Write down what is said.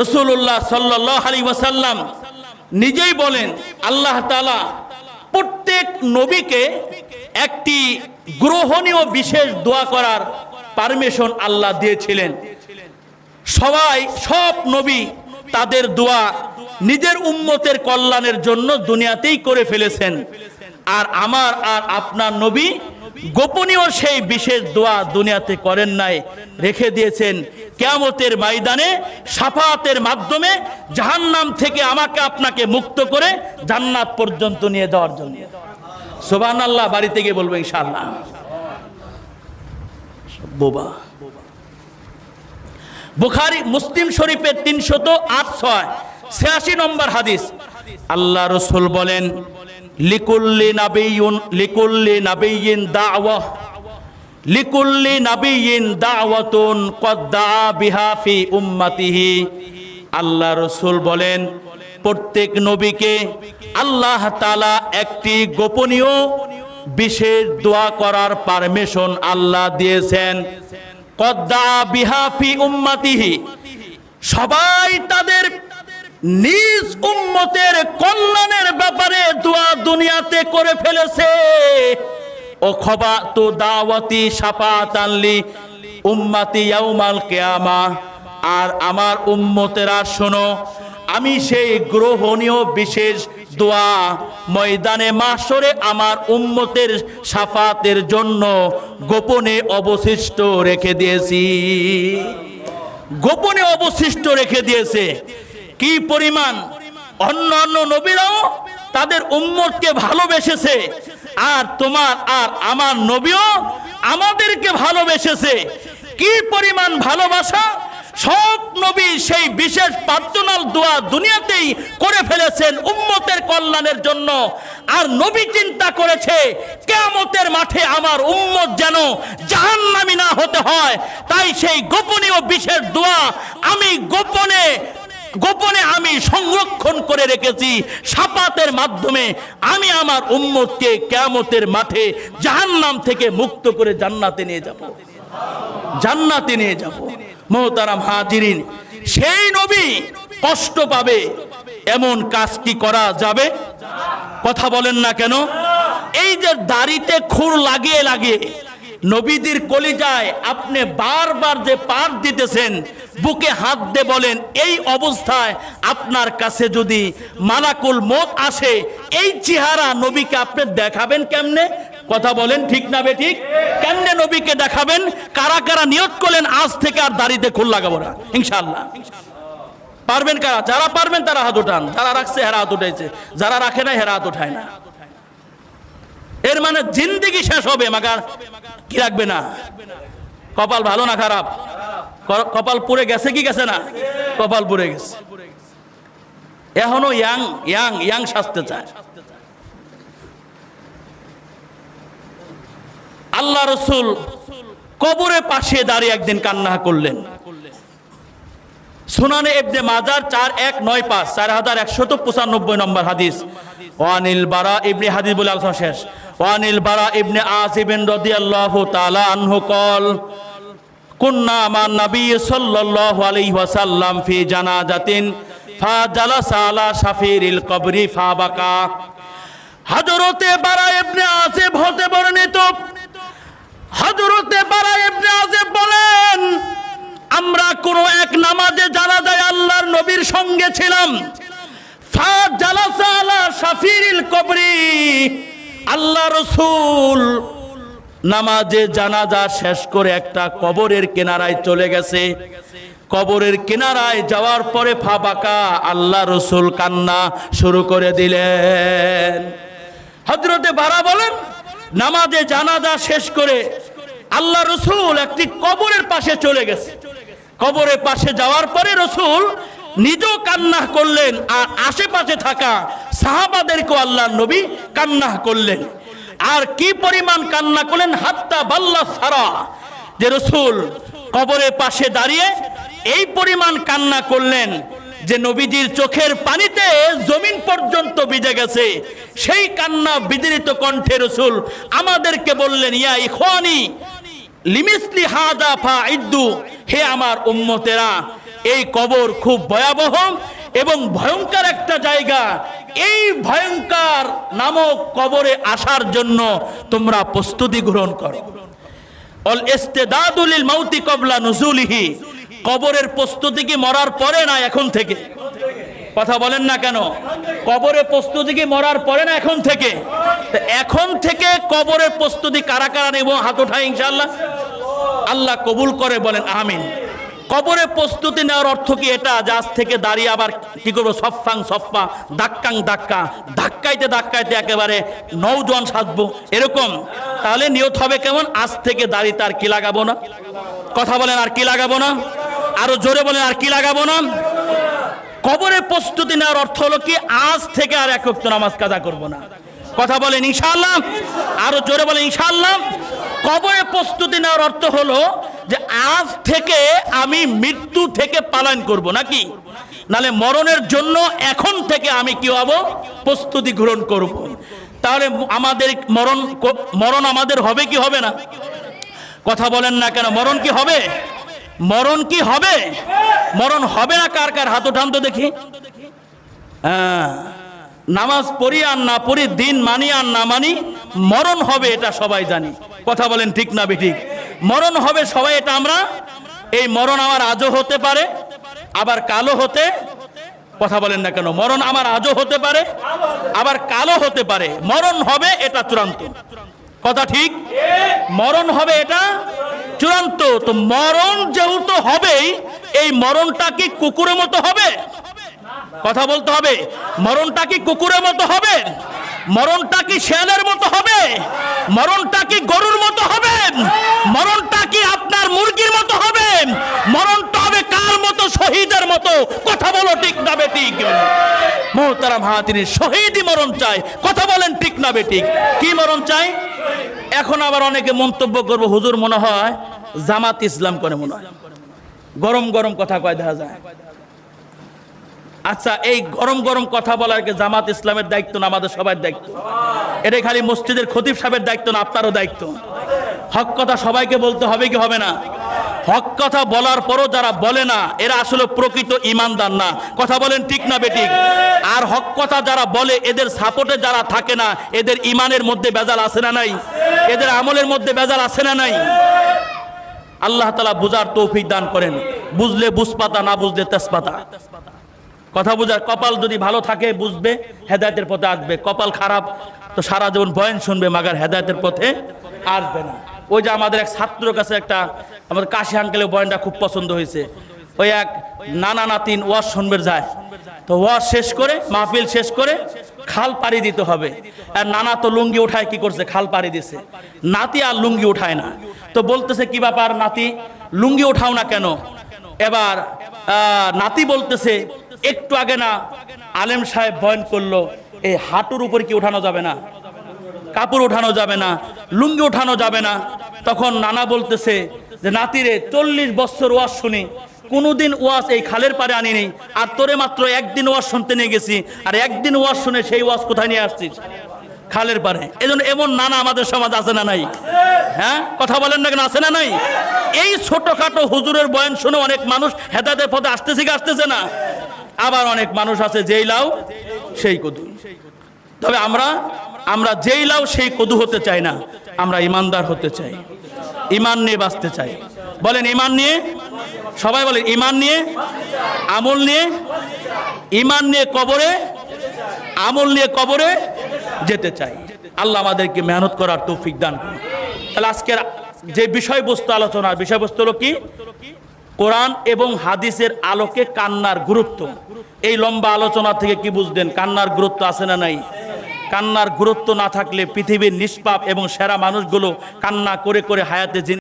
রসুল্লাহ সাল্লাহ আলী নিজেই বলেন, আল্লাহ তালা প্রত্যেক নবীকে একটি গ্রহণীয় বিশেষ দোয়া করার পারমিশন আল্লাহ দিয়েছিলেন। সবাই, সব নবী তাদের দোয়া নিজের উম্মতের কল্যাণের জন্য দুনিয়াতেই করে ফেলেছেন। আর আমার আর আপনার নবী গোপনীয় সেই বিশেষ দোয়া দুনিয়াতে করেন নাই, রেখে দিয়েছেন। কেয়ামতের ময়দানে সাফাতের মাধ্যমে জাহান্নাম থেকে আমাকে আপনাকে মুক্ত করে জান্নাত পর্যন্ত নিয়ে যাওয়ার জন্য। সোবান আল্লাহ বাড়িতে গিয়ে বলব ইনশাআল্লাহ। বোবা। বুখারি, মুসলিম শরীফের তিনশত আট ছয়, ছিয়াশি নম্বর হাদিস। আল্লাহ রসুল বলেন দাওয়া নাবিয়িন দাওয়াতুন আল্লাহ রসুল বলেন, প্রত্যেক নবীকে আল্লাহ তালা একটি গোপনীয় বিশেষ দোয়া করার পারমিশন আল্লাহ দিয়েছেন। কদ্দা বিহাফি উম্মাতিহি। সবাই তাদের নিজ উম্মতের কল্যাণের ব্যাপারে দোয়া দুনিয়াতে করে ফেলেছে। ও খবা তো দাওয়াতি সাফাত আনলি উম্মাতি ইয়াউমাল কেয়ামা। আর আমার উম্মতেরা শোনো, আমি সেই গ্রহণীয় বিশেষ দোয়া ময়দানে মাসরে আমার উম্মতের সাফাতের জন্য গোপনে অবশিষ্ট রেখে দিয়েছি। গোপনে অবশিষ্ট রেখে দিয়েছে। কি পরিমাণ? অন্য অন্য নবীরাও তাদের উম্মতকে ভালোবেসেছে। আর তোমার আর আমার নবীও আমাদেরকে ভালোবেসেছে। কি পরিমাণ ভালোবাসা? সব নবী সেই বিশেষ প্রার্থনাল দোয়া দুনিয়াতেই করে ফেলেছেন উম্মতের কল্যাণের জন্য। আর নবী চিন্তা করেছে, কেয়ামতের মাঠে আমার উম্মত যেন জাহান্নামী না হতে হয়। তাই সেই গোপনীয় বিশেষ দোয়া আমি গোপনে গোপনে আমি সংরক্ষণ করে রেখেছি সাপাতের মাধ্যমে আমি আমার উম্মতকে কেয়ামতের মাঠে জাহান্নাম থেকে মুক্ত করে জান্নাতে নিয়ে যাব। জান্নাতে নিয়ে যাব। মোহতারাম হাজিরিন, সেই নবী কষ্ট পাবে। এমন কাজ কি করা যাবে? কথা বলেন না কেন? এই যে দাড়িতে খুর লাগিয়ে লাগিয়ে নবীদের কলিজায় আপনি বারবার যে পার দিতেছেন, বুকে হাত দিয়ে বলেন, এই অবস্থায় আপনার কাছে যদি মালাকুল মত আসে, এই চেহারা নবীকে আপনি দেখাবেন কেমনে? কথা বলেন ঠিক না বে ঠিক? কেমনে নবীকে দেখাবেন? কারা কারা নিয়োগ করলেন, আজ থেকে আর দাড়িতে খুল লাগাবো না ইনশাল্লাহ পারবেন কারা? যারা পারবেন তারা হাত উঠান। যারা রাখছে হেরা হাত উঠাইছে। যারা রাখে না হেরা হাত উঠায় না। এর মানে জিন্দিগি শেষ হবে, মাগার। কি রাখবে না? কপাল ভালো না খারাপ? কপাল পুড়ে গেছে কি গেছে না? কপাল পুড়ে গেছে। এখনও ইয়াং ইয়াং ইয়াং সাজতে চায়। আল্লাহ রসুল কবরে পাশে দাঁড়িয়ে একদিন কান্না করলেন। সুনানে এবনে মাজার চার এক নয় পাঁচ, চার হাজার একশত পঁচানব্বই নম্বর হাদিস। ওয়ানিল বারা ইবনে হাদিস বলে আলোচনা শেষ। ওয়ানিল বারা ইবনে আসিবিন রাদিয়াল্লাহু তাআলা আনহু কল আলা শাফিরিল কবরি ফা বাকা হযরতে বারা ইবনে বারা ইবনে বলেন আমরা কোনো এক নামাজে জানা যায় আল্লাহর নবীর সঙ্গে ছিলাম। আল্লাহ রসুল নামাজে জানাজা শেষ করে একটা কবরের কিনারায় চলে গেছে। কবরের যাওয়ার পরে ফাবাকা আল্লাহ রসুল কান্না শুরু করে দিলেন। হজরতে বারা বলেন, নামাজে জানাজা শেষ করে আল্লাহ রসুল একটি কবরের পাশে চলে গেছে। কবরের পাশে যাওয়ার পরে রসুল নিজেও কান্না করলেন আর আশেপাশে থাকা সাহাবাদেরকেও আল্লাহ নবী কান্না করলেন। আর কি পরিমাণ কান্না করলেন, হাত্তা বাল্লা সারা। যে রসুল কবরের পাশে দাঁড়িয়ে এই পরিমাণ কান্না করলেন যে নবীজির চোখের পানিতে জমিন পর্যন্ত ভিজে গেছে। সেই কান্না বিদরিত কণ্ঠে রসুল আমাদেরকে বললেন, ইয়া ইখওয়ানি লিমিসলি হাদা ফা ইদ্দু হে আমার উম্মতেরা, এই কবর খুব ভয়াবহ এবং ভয়ঙ্কর একটা জায়গা। এই ভয়ঙ্কর নামক কবরে আসার জন্য তোমরা প্রস্তুতি গ্রহণ করো। অল ইস্তেদাদুলিল মাউতি কবলা নুজুলিহি। কবরের প্রস্তুতি কি মরার পরে না এখন থেকে? কথা বলেন না কেন? কবরের প্রস্তুতি কি মরার পরে না এখন থেকে? এখন থেকে কবরের প্রস্তুতি কারা কারা নেব? হাত ওঠায় ইনশাআল্লাহ। আল্লাহ কবুল করে বলেন, আমিন। কবরে প্রস্তুতি নেওয়ার অর্থ কি এটা? আজ থেকে দাঁড়িয়ে আবার কি করব? সফাং সফা দাক্কাং দাক্কা ধাক্কাইতে ধাক্কাইতে একেবারে নৌজোয়ান সাজবো। এরকম। তাহলে নিয়ত হবে কেমন? আজ থেকে দাঁড়িয়ে তার কি লাগাবো না? কথা বলেন, আর কি লাগাবো না? আরও জোরে বলেন, আর কি লাগাবো না? কবরে প্রস্তুতি নেওয়ার অর্থ হলো কি? আজ থেকে আর এক নামাজ কাজা করব না। কথা বলেন, ইনশাআল্লাহ। আরও জোরে বলেন, ইনশাআল্লাহ। কবরে প্রস্তুতি নেওয়ার অর্থ হলো যে আজ থেকে আমি মৃত্যু থেকে পালন করব নাকি? নালে মরণের জন্য এখন থেকে আমি কি হব? প্রস্তুতি গ্রহণ করব। তাহলে আমাদের মরণ মরণ আমাদের হবে কি হবে না? কথা বলেন না কেন, মরণ কি হবে? মরণ কি হবে? মরণ হবে না কার কার? হাত উঠান তো দেখি। হ্যাঁ নামাজ পড়ি আর না পড়ি, দিন মানি আর না মানি, মরণ হবে এটা সবাই জানি। কথা বলেন ঠিক না ঠিক মরণ হবে সবাই, এটা আমরা। এই মরণ আমার আজও হতে পারে, আবার কালো হতে, কথা বলেন না কেন, মরণ আমার আজও হতে পারে, আবার কালো হতে পারে। মরণ হবে এটা চূড়ান্ত। কথা ঠিক? মরণ হবে এটা চূড়ান্ত। তো মরণ যেহেতু হবেই, এই মরণটা কি কুকুরের মতো হবে? কথা বলতে হবে। মরণটা কি কুকুরের মতো হবে? মরণটা কি শেয়ালের মতো হবে? মরণটা কি গরুর মতো হবে? মরণটা কি আপনার মুরগির মতো হবে? মরণটা হবে কার মতো? শহীদের মতো? কথা বলো ঠিক না বেঠিক মোহতারাম হাতিনি শহীদই মরণ চাই কথা বলেন ঠিক না বেঠিক কি মরণ চাই এখন আবার অনেকে মন্তব্য করব, হুজুর মনে হয় জামাত ইসলাম করে মনে হয়। গরম গরম কথা কয়, দেখা যায়। আচ্ছা এই গরম গরম কথা বলার জামাত ইসলামের দায়িত্ব না আমাদের সবার দায়িত্ব? এটা খালি মসজিদের খতিব সাহেবের দায়িত্ব না, আপনারও দায়িত্ব। হক কথা সবাইকে বলতে হবে কি হবে না? হক কথা বলার পরও যারা বলে না, এরা আসলে প্রকৃত ইমানদার না। কথা বলেন ঠিক না বেঠিক? আর হক কথা যারা বলে, এদের সাপোর্টে যারা থাকে না, এদের ইমানের মধ্যে বেজাল আছে না নাই? এদের আমলের মধ্যে বেজাল আছে না নাই? আল্লাহ তালা বুঝার তৌফিক দান করেন। বুঝলে বুঝপাতা, না বুঝলে তেজপাতা। কথা বোঝার কপাল যদি ভালো থাকে, বুঝবে, হেদায়তের পথে আসবে। কপাল খারাপ, তো সারা জীবন বয়ান শুনবে, মাগার হেদায়তের পথে আসবে না। ওই যে আমাদের এক ছাত্রর কাছে একটা, আমাদের কাশি আঙ্কেলের বয়ানটা খুব পছন্দ হয়েছে। ওই এক নানা নাতিন ওয়াজ শুনবে যায়। তো ওয়াজ শেষ করে, মাহফিল শেষ করে খাল পাড়ি দিতে হবে। আর নানা তো লুঙ্গি উঠায় কি করছে? খাল পাড়ি দিছে। নাতি আর লুঙ্গি উঠায় না। তো বলতেছে, কি ব্যাপার নাতি? লুঙ্গি উঠাও না কেন? এবার নাতি বলতেছে একটু আগে না আলেম সাহেব বয়ন করল, এই হাঁটুর উপর কি উঠানো যাবে না? কাপড় উঠানো যাবে না? লুঙ্গি উঠানো যাবে না? তখন নানা বলতেছে যে, নাতিরে, চল্লিশ বছর ওয়াজ শুনি। কোনোদিন ওয়াজ এই খালের পারে আনিনি। আর তোরে মাত্র একদিন ওয়াজ শুনতে নিয়ে গেছি। আর একদিন ওয়াজ শুনে সেই ওয়াজ কোথায় নিয়ে আসছিস? খালের পারে। এজন্য এমন নানা আমাদের সমাজ আছে না নাই? হ্যাঁ? কথা বলেন না কেন? আছে না নাই? এই ছোটখাটো হুজুরের বয়ান শুনে অনেক মানুষ হেদাদের পথে আসতেছে কি আসতেছে না? আবার অনেক মানুষ আছে যেই লাও সেই কদু। তবে আমরা আমরা যেই লাও সেই কদু হতে চাই না, আমরা ইমানদার হতে চাই। ইমান নিয়ে বাঁচতে চাই। বলেন, ইমান নিয়ে, সবাই বলেন, ইমান নিয়ে, আমল নিয়ে, ইমান নিয়ে কবরে, আমল নিয়ে কবরে যেতে চাই। আল্লাহ আমাদেরকে মেহনত করার তৌফিক দান করুন। তাহলে আজকের যে বিষয়বস্তু আলোচনার বিষয়বস্তু হলো কি? কোরআন এবং হাদিসের আলোকে কান্নার গুরুত্ব। এই লম্বা আলোচনা থেকে কি বুঝলেন, কান্নার গুরুত্ব আছে না নাই? কান্নার গুরুত্ব না থাকলে পৃথিবীর নিষ্পাপ এবং সেরা মানুষগুলো কান্না করে করে হায়াতে